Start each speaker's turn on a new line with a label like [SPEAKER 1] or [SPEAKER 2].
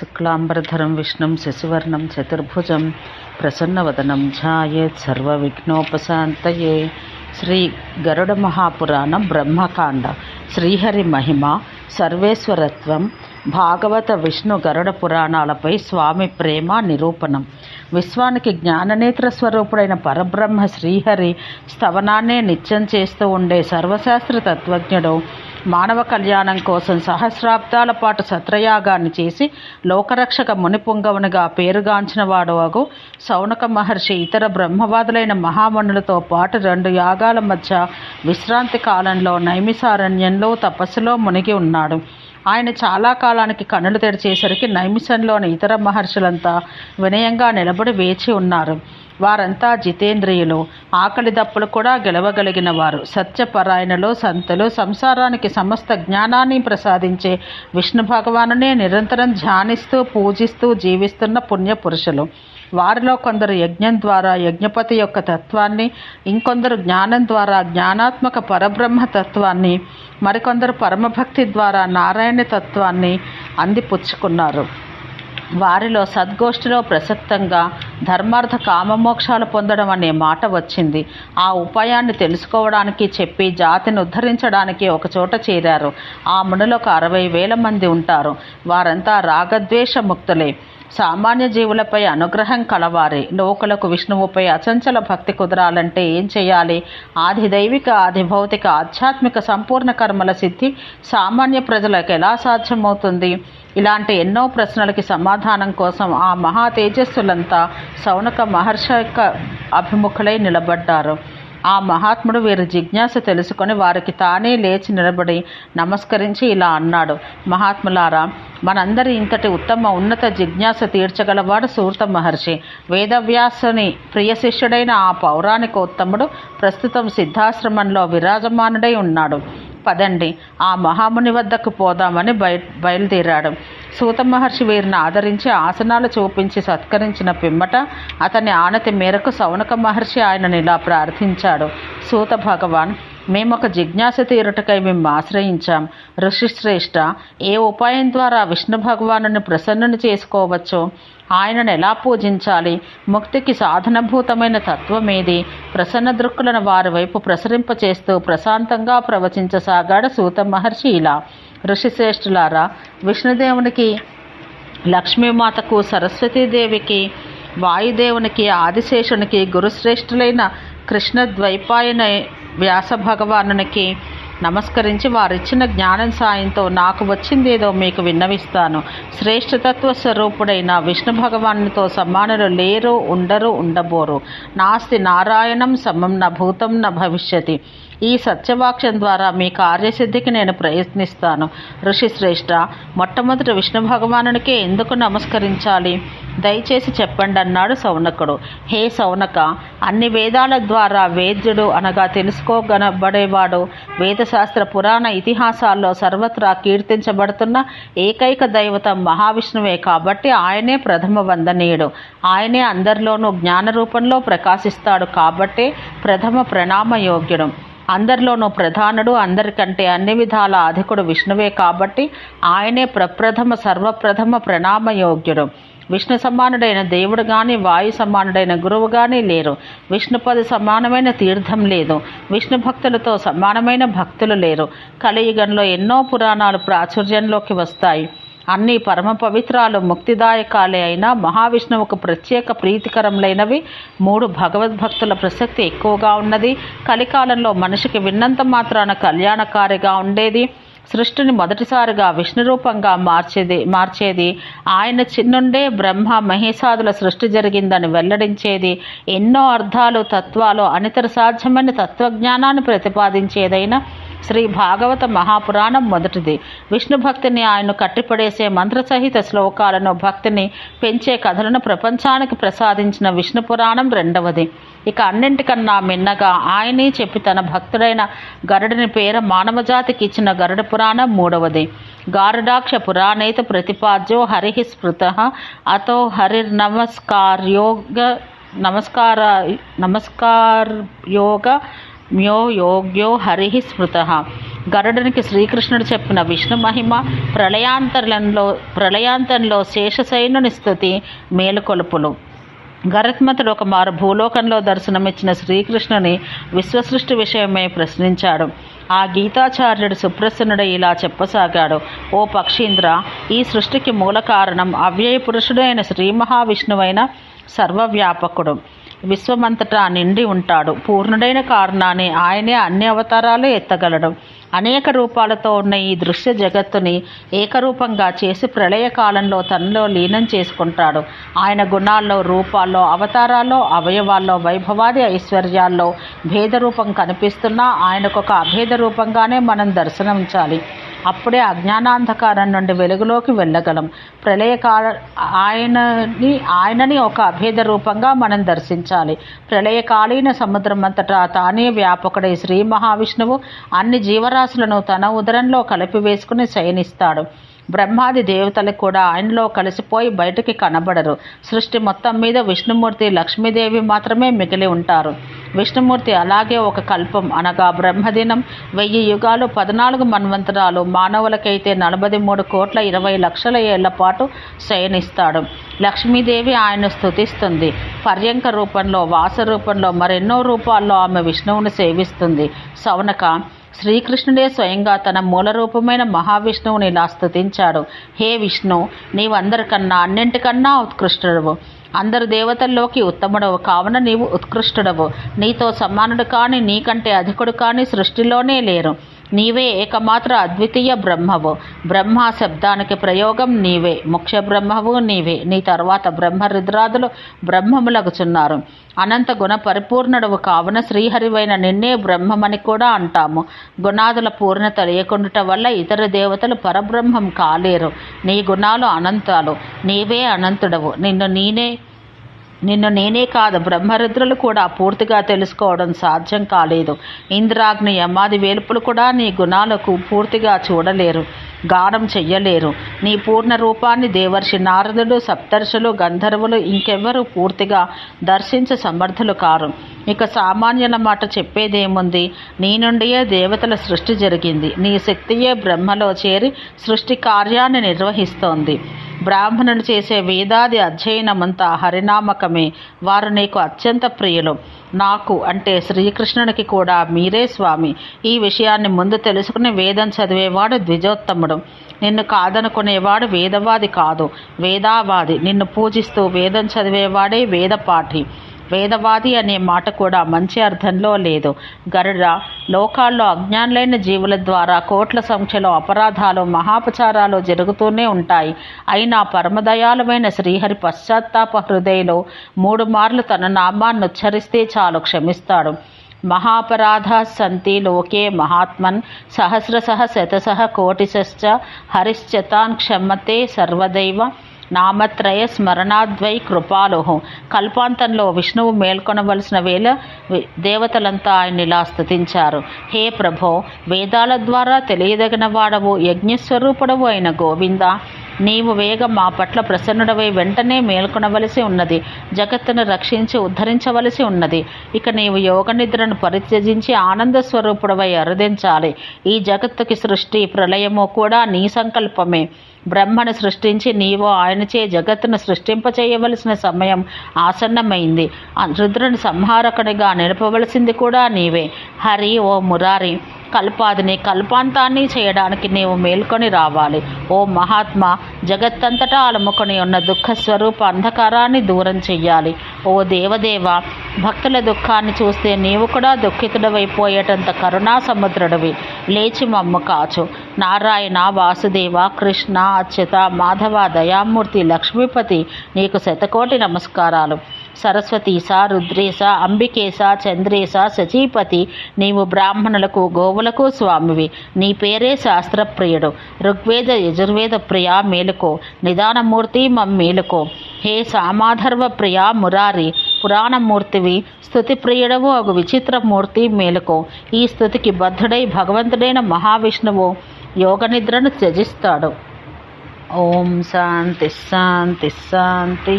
[SPEAKER 1] శుక్లాంబరధరం విష్ణుం శశివర్ణం చతుర్భుజం ప్రసన్నవదనం ఝాయేత్ సర్వవిఘ్నోపశాంతయే. శ్రీ గరుడ మహాపురాణం బ్రహ్మకాండ శ్రీహరి మహిమ సర్వేశ్వరత్వం భాగవత విష్ణు గరుడ పురాణాలపై స్వామి ప్రేమ నిరూపణం. విశ్వానికి జ్ఞాననేత్ర స్వరూపుడైన పరబ్రహ్మ శ్రీహరి స్తవనాన్నే నిత్యం చేస్తూ ఉండే సర్వశాస్త్ర తత్వజ్ఞుడు మానవ కళ్యాణం కోసం సహస్రాబ్దాల పాటు సత్రయాగాన్ని చేసి లోకరక్షక మునిపుంగవునిగా పేరుగాంచిన వాడు సౌనక మహర్షి ఇతర బ్రహ్మవాదులైన మహామణులతో పాటు రెండు యాగాల మధ్య విశ్రాంతి కాలంలో నైమిసారణ్యంలో తపస్సులో మునిగి ఉన్నాడు. ఆయన చాలా కాలానికి కన్నులు తెరిచేసరికి నైమిషంలోని ఇతర మహర్షులంతా వినయంగా నిలబడి వేచి ఉన్నారు. వారంతా జితేంద్రియులు. ఆకలి దప్పులు కూడా గెలవగలిగిన వారు. సత్యపరాయణలో సంతలు సంసారానికి సమస్త జ్ఞానాన్ని ప్రసాదించే విష్ణు భగవానునే నిరంతరం ధ్యానిస్తూ పూజిస్తూ జీవిస్తున్న పుణ్యపురుషులు. వారిలో కొందరు యజ్ఞం ద్వారా యజ్ఞపతి యొక్క తత్వాన్ని ఇంకొందరు జ్ఞానం ద్వారా జ్ఞానాత్మక పరబ్రహ్మ తత్వాన్ని మరికొందరు పరమభక్తి ద్వారా నారాయణ తత్వాన్ని అందిపుచ్చుకున్నారు. వారిలో సద్గోష్ఠిలో ప్రసక్తంగా ధర్మార్థ కామమోక్షాలు పొందడం అనే మాట వచ్చింది. ఆ ఉపాయాన్ని తెలుసుకోవడానికి చెప్పి జాతిని ఉద్ధరించడానికి ఒకచోట చేరారు. ఆ మునులకు అరవై వేల మంది ఉంటారు. వారంతా రాగద్వేష ముక్తులే సామాన్య జీవులపై అనుగ్రహం కలవారే. లోకులకు విష్ణువుపై అచంచల భక్తి కుదరాలంటే ఏం చేయాలి? ఆది దైవిక ఆది భౌతిక ఆధ్యాత్మిక సంపూర్ణ కర్మల సిద్ధి సామాన్య ప్రజలకు ఎలా సాధ్యమవుతుంది? ఇలాంటి ఎన్నో ప్రశ్నలకి సమాధానం కోసం ఆ మహా తేజస్సులంతా సౌనక మహర్షి యొక్క అభిముఖులై నిలబడ్డారు. ఆ మహాత్ముడు వీరి జిజ్ఞాస తెలుసుకొని వారికి తానే లేచి నిలబడి నమస్కరించి ఇలా అన్నాడు. మహాత్ములారా మనందరి ఇంతటి ఉత్తమ ఉన్నత జిజ్ఞాస తీర్చగలవాడు సూర్త మహర్షి. వేదవ్యాసుని ప్రియ శిష్యుడైన ఆ పౌరాణిక ఉత్తముడు ప్రస్తుతం సిద్ధాశ్రమంలో విరాజమానుడై ఉన్నాడు. పదండి ఆ మహాముని వద్దకు పోదామని బయ బయలుదేరాడు. సూత మహర్షి వీరిని ఆదరించి ఆసనాలు చూపించి సత్కరించిన పిమ్మట అతని ఆనతి మేరకు సౌనక మహర్షి ఆయనని ఇలా ప్రార్థించాడు. సూత భగవాన్ మేము ఒక జిజ్ఞాస తీరుటకై మేము ఆశ్రయించాం. ఋషిశ్రేష్ఠ ఏ ఉపాయం ద్వారా విష్ణు భగవాను ప్రసన్నుని చేసుకోవచ్చో ఆయనను ఎలా పూజించాలి ముక్తికి సాధనభూతమైన తత్వమేది ప్రసన్న దృక్కులను వారి వైపు ప్రసరింపచేస్తూ ప్రశాంతంగా ప్రవచించసాగాడు సూత మహర్షి ఇలా. ఋషిశ్రేష్ఠులారా విష్ణుదేవునికి లక్ష్మీమాతకు సరస్వతీదేవికి వాయుదేవునికి ఆదిశేషునికి గురుశ్రేష్ఠులైన కృష్ణ ద్వైపాయన వ్యాస భగవానునికి నమస్కరించి వారిచ్చిన జ్ఞానం సాయంతో నాకు వచ్చిందేదో మీకు విన్నవిస్తాను. శ్రేష్ఠతత్వ స్వరూపుడైన విష్ణు భగవానుతో సమానులు లేరు ఉండరు ఉండబోరు. నాస్తి నారాయణం సమం న భూతం న భవిష్యతి. ఈ సత్యవాక్యం ద్వారా మీ కార్యసిద్ధికి నేను ప్రయత్నిస్తాను. ఋషిశ్రేష్ఠ మొట్టమొదటి విష్ణు భగవానునికే ఎందుకు నమస్కరించాలి? దయచేసి చెప్పండి అన్నాడు సౌనకుడు. హే సౌనక అన్ని వేదాల ద్వారా వేద్యుడు అనగా తెలుసుకోగనబడేవాడు. వేదశాస్త్ర పురాణ ఇతిహాసాల్లో సర్వత్రా కీర్తించబడుతున్న ఏకైక దైవతం మహావిష్ణువే కాబట్టి ఆయనే ప్రథమ వందనీయుడు. ఆయనే అందరిలోనూ జ్ఞాన రూపంలో ప్రకాశిస్తాడు కాబట్టే ప్రథమ ప్రణామయోగ్యుడు. అందరిలోనూ ప్రధానుడు అందరికంటే అన్ని విధాల అధికుడు విష్ణువే కాబట్టి ఆయనే ప్రప్రథమ సర్వప్రథమ ప్రణామయోగ్యుడు విష్ణు సమానుడైన దేవుడు కానీ వాయు సమానుడైన గురువు కానీ లేరు. విష్ణుపది సమానమైన తీర్థం లేదు. విష్ణు భక్తులతో సమానమైన భక్తులు లేరు. కలియుగంలో ఎన్నో పురాణాలు ప్రాచుర్యంలోకి వస్తాయి. అన్ని పరమ పవిత్రాలు ముక్తిదాయకాలే అయినా మహావిష్ణువుకు ప్రత్యేక ప్రీతికరములైనవి. మూడు భగవద్భక్తుల ప్రసక్తి ఎక్కువగా ఉన్నది. కలికాలంలో మనిషికి విన్నంత మాత్రాన కళ్యాణకారిగా ఉండేది. సృష్టిని మొదటిసారిగా విష్ణు రూపంగా మార్చేది మార్చేది. ఆయన చిన్నుండే బ్రహ్మ మహేశాదుల సృష్టి జరిగిందని వెల్లడించేది. ఎన్నో అర్థాలు తత్వాలు అనితర సాధ్యమైన తత్వజ్ఞానాన్ని ప్రతిపాదించేదైనా శ్రీ భాగవత మహాపురాణం మొదటిది. విష్ణు భక్తిని ఆయన కట్టిపడేసే మంత్రసహిత శ్లోకాలను భక్తిని పెంచే కథలను ప్రపంచానికి ప్రసాదించిన విష్ణు పురాణం రెండవది. ఇక అన్నింటికన్నా మిన్నగా ఆయనే చెప్పి తన భక్తుడైన గరుడిని పేర మానవజాతికి ఇచ్చిన గరుడ పురాణం మూడవది. గారుడాక్ష పురాణైత ప్రతిపాద్యో హరి స్మృత అతో హరిర్నమస్కార్యోగ నమస్కార నమస్కార్యోగ మ్యో యోగ్యో హరి స్మృత. గరుడునికి శ్రీకృష్ణుడు చెప్పిన విష్ణు మహిమ ప్రళయాంతరంలో ప్రళయాంతరంలో శేషశైనుని స్థుతి మేలుకొలుపులు. గరత్మతుడు ఒక మారు భూలోకంలో దర్శనమిచ్చిన శ్రీకృష్ణుని విశ్వసృష్టి విషయమై ప్రశ్నించాడు. ఆ గీతాచార్యుడు సుప్రసన్నుడై ఇలా చెప్పసాగాడు ఓ పక్షీంద్ర ఈ సృష్టికి మూల కారణం అవ్యయ పురుషుడైన శ్రీ మహావిష్ణువైన సర్వవ్యాపకుడు. విశ్వమంతటా నిండి ఉంటాడు. పూర్ణుడైన కారణాన్ని ఆయనే అన్ని అవతారాలు ఎత్తగలడు. అనేక రూపాలతో ఉన్న ఈ దృశ్య జగత్తుని ఏకరూపంగా చేసి ప్రళయ కాలంలో తనలో లీనం చేసుకుంటాడు. ఆయన గుణాల్లో రూపాల్లో అవతారాల్లో అవయవాల్లో వైభవాది ఐశ్వర్యాల్లో భేదరూపం కనిపిస్తున్నా ఆయనకొక అభేద రూపంగానే మనం దర్శనమించాలి. అప్పుడే అజ్ఞానాంధకారం నుండి వెలుగులోకి వెళ్ళగలం. ప్రళయకాల ఆయనని ఆయనని ఒక అభేద రూపంగా మనం దర్శించాలి. ప్రళయకాలీన సముద్రం అంతటా తానే వ్యాపకుడై శ్రీ మహావిష్ణువు అన్ని జీవరాశులను తన ఉదరంలో కలిపివేసుకుని శయనిస్తాడు. బ్రహ్మాది దేవతలు కూడా ఆయనలో కలిసిపోయి బయటికి కనబడరు. సృష్టి మొత్తం మీద విష్ణుమూర్తి లక్ష్మీదేవి మాత్రమే మిగిలి ఉంటారు. విష్ణుమూర్తి అలాగే ఒక కల్పం. అనగా బ్రహ్మదినం. వెయ్యి యుగాలు పద్నాలుగు మన్వంతరాలు. మానవులకైతే నలభై మూడు కోట్ల ఇరవై లక్షల ఏళ్ళ పాటు శయనిస్తాడు. లక్ష్మీదేవి ఆయన స్థుతిస్తుంది పర్యంక రూపంలో వాస రూపంలో మరెన్నో రూపాల్లో ఆమె విష్ణువుని సేవిస్తుంది. సౌనక శ్రీకృష్ణుడే స్వయంగా తన మూల రూపమైన మహావిష్ణువుని ఇలా స్థుతించాడు హే విష్ణు నీవందరికన్నా అన్నింటికన్నా ఉత్కృష్టుడవు. అందరు దేవతల్లోకి ఉత్తముడవు కావున నీవు ఉత్కృష్టుడవు. నీతో సమానుడు కాని నీకంటే అధికుడు కాని సృష్టిలోనే లేరు. నీవే ఏకమాత్ర అద్వితీయ బ్రహ్మవు. బ్రహ్మ శబ్దానికి ప్రయోగం నీవే. ముఖ్య బ్రహ్మవు నీవే. నీ తర్వాత బ్రహ్మరుద్రాదులు బ్రహ్మములగుచున్నారు. అనంత గుణ పరిపూర్ణుడవు కావున శ్రీహరివైన నిన్నే బ్రహ్మమని కూడా అంటాము. గుణాదుల పూర్ణత లేకుండుట వల్ల ఇతర దేవతలు పరబ్రహ్మం కాలేరు. నీ గుణాలు అనంతాలు. నీవే అనంతుడవు. నిన్ను నేనే నిన్ను నేనే కాదు బ్రహ్మరుద్రులు కూడా పూర్తిగా తెలుసుకోవడం సాధ్యం కాలేదు. ఇంద్రాగ్ని యమాది వేలుపులు కూడా నీ గుణాలకు పూర్తిగా చూడలేరు గానం చెయ్యలేరు. నీ పూర్ణ రూపాన్ని దేవర్షి నారదుడు సప్తర్షులు గంధర్వులు ఇంకెవ్వరూ పూర్తిగా దర్శించ సమర్థులు కారు. ఇక సామాన్యుల మాట చెప్పేదేముంది? నీ నుండియే దేవతల సృష్టి జరిగింది. నీ శక్తియే బ్రహ్మలో చేరి సృష్టి కార్యాన్ని నిర్వహిస్తోంది. బ్రాహ్మణులు చేసే వేదాది అధ్యయనమంతా హరినామకమే. వారు నీకు అత్యంత ప్రియులు. నాకు అంటే శ్రీకృష్ణునికి కూడా మీరే స్వామి. ఈ విషయాన్ని ముందు తెలుసుకుని వేదం చదివేవాడు ద్విజోత్తముడు. నిన్ను కాదనుకునేవాడు వేదవాది కాదు. వేదావాది. నిన్ను పూజిస్తూ వేదం చదివేవాడే వేదపాఠి. వేదవాది అనే మాట కూడా మంచి అర్థంలో లేదు. గరుడ లోకాల్లో అజ్ఞానులైన జీవుల ద్వారా కోట్ల సంఖ్యలో అపరాధాలు మహాపచారాలు జరుగుతూనే ఉంటాయి. అయినా పరమదయాలమైన శ్రీహరి పశ్చాత్తాప హృదయలో మూడు మార్లు తన నామాన్ని ఉచ్చరిస్తే చాలు క్షమిస్తాడు. మహాపరాధ సంతి లోకే మహాత్మన్ సహస్రశ శతశ కోటిశ్చ హరిశ్చతాన్ క్షమతే సర్వదైవ నామత్రయ స్మరణాద్వై కృపాలోహం. కల్పాంతంలో విష్ణువు మేల్కొనవలసిన వేళ దేవతలంతా ఆయన ఇలా స్థుతించారు. హే ప్రభో వేదాల ద్వారా తెలియదగిన వాడవు యజ్ఞస్వరూపుడవు అయిన గోవింద. నీవు వేగం మా పట్ల ప్రసన్నుడవై వెంటనే మేల్కొనవలసి ఉన్నది. జగత్తును రక్షించి ఉద్ధరించవలసి ఉన్నది. ఇక నీవు యోగ నిద్రను పరిత్యజించి ఆనంద స్వరూపుడవై అరుదించాలి. ఈ జగత్తుకి సృష్టి ప్రళయము కూడా నీ సంకల్పమే. బ్రహ్మను సృష్టించి నీవు ఆయనచే జగత్తును సృష్టింపచేయవలసిన సమయం ఆసన్నమైంది. ఆ రుద్రుని సంహారకుడిగా నిలపవలసింది కూడా నీవే. హరి ఓ మురారి. కల్పాదిని కల్పాంతాన్ని చేయడానికి నీవు మేల్కొని రావాలి. ఓ మహాత్మా జగత్తంతటా అలముకొని ఉన్న దుఃఖ స్వరూప అంధకారాన్ని దూరం చెయ్యాలి. ఓ దేవదేవ భక్తుల దుఃఖాన్ని చూస్తే నీవు కూడా దుఃఖితుడవైపోయేటంత కరుణా సముద్రుడివి. లేచి మమ్ము కాచు. నారాయణ వాసుదేవ కృష్ణ అచ్యుత మాధవ దయామూర్తి లక్ష్మీపతి నీకు శతకోటి నమస్కారాలు. సరస్వతీస రుద్రేశ అంబికేశ చంద్రేశ శచీపతి నీవు బ్రాహ్మణులకు గోవులకు స్వామివి. నీ పేరే శాస్త్రప్రియుడు. ఋగ్వేద యజుర్వేద ప్రియా మేలుకో. నిదానమూర్తి మేలుకో. హే సామాధర్వ ప్రియా మురారి పురాణమూర్తివి స్థుతి ప్రియుడవు ఒక విచిత్రమూర్తి మేలుకో. ఈ స్థుతికి బద్ధుడై భగవంతుడైన మహావిష్ణువు యోగనిద్రను త్యజిస్తాడు. ఓం శాంతి శాంతి శాంతి